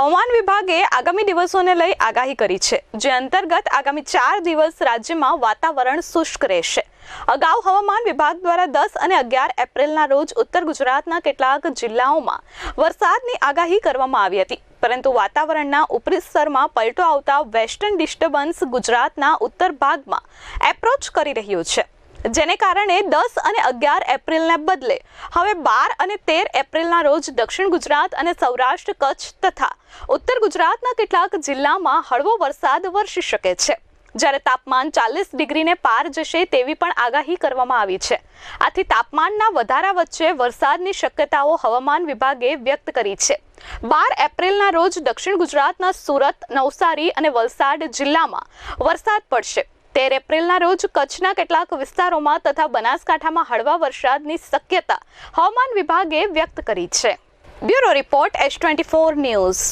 હવામાન વિભાગે આગામી દિવસોને લઈ આગાહી કરી છે, જે અંતર્ગત આગામી ચાર દિવસ રાજ્યમાં વાતાવરણ શુષ્ક રહેશે. અગાઉ હવામાન વિભાગ દ્વારા દસ અને અગિયાર એપ્રિલના રોજ ઉત્તર ગુજરાતના કેટલાક જિલ્લાઓમાં વરસાદની આગાહી કરવામાં આવી હતી, પરંતુ વાતાવરણના ઉપરી સ્તરમાં પલટો આવતા વેસ્ટર્ન ડિસ્ટર્બન્સ ગુજરાતના ઉત્તર ભાગમાં એપ્રોચ કરી રહ્યું છે. જેને કારણે દસ અને અગિયાર એપ્રિલને બદલે હવે બાર અને તેર એપ્રિલના રોજ દક્ષિણ ગુજરાત અને સૌરાષ્ટ્ર કચ્છ તથા ઉત્તર ગુજરાતના કેટલાક જિલ્લામાં હળવો વરસાદ વરસી શકે છે. જ્યારે તાપમાન ચાલીસ ડિગ્રીને પાર જશે તેવી પણ આગાહી કરવામાં આવી છે. આથી તાપમાનના વધારા વચ્ચે વરસાદની શક્યતાઓ હવામાન વિભાગે વ્યક્ત કરી છે. બાર એપ્રિલના રોજ દક્ષિણ ગુજરાતના સુરત, નવસારી અને વલસાડ જિલ્લામાં વરસાદ પડશે. તેર એપ્રિલના રોજ કચ્છના કેટલાક વિસ્તારોમાં તથા બનાસકાંઠામાં હળવા વરસાદની શક્યતા હવામાન વિભાગે વ્યક્ત કરી છે. Bureau report S twenty four news.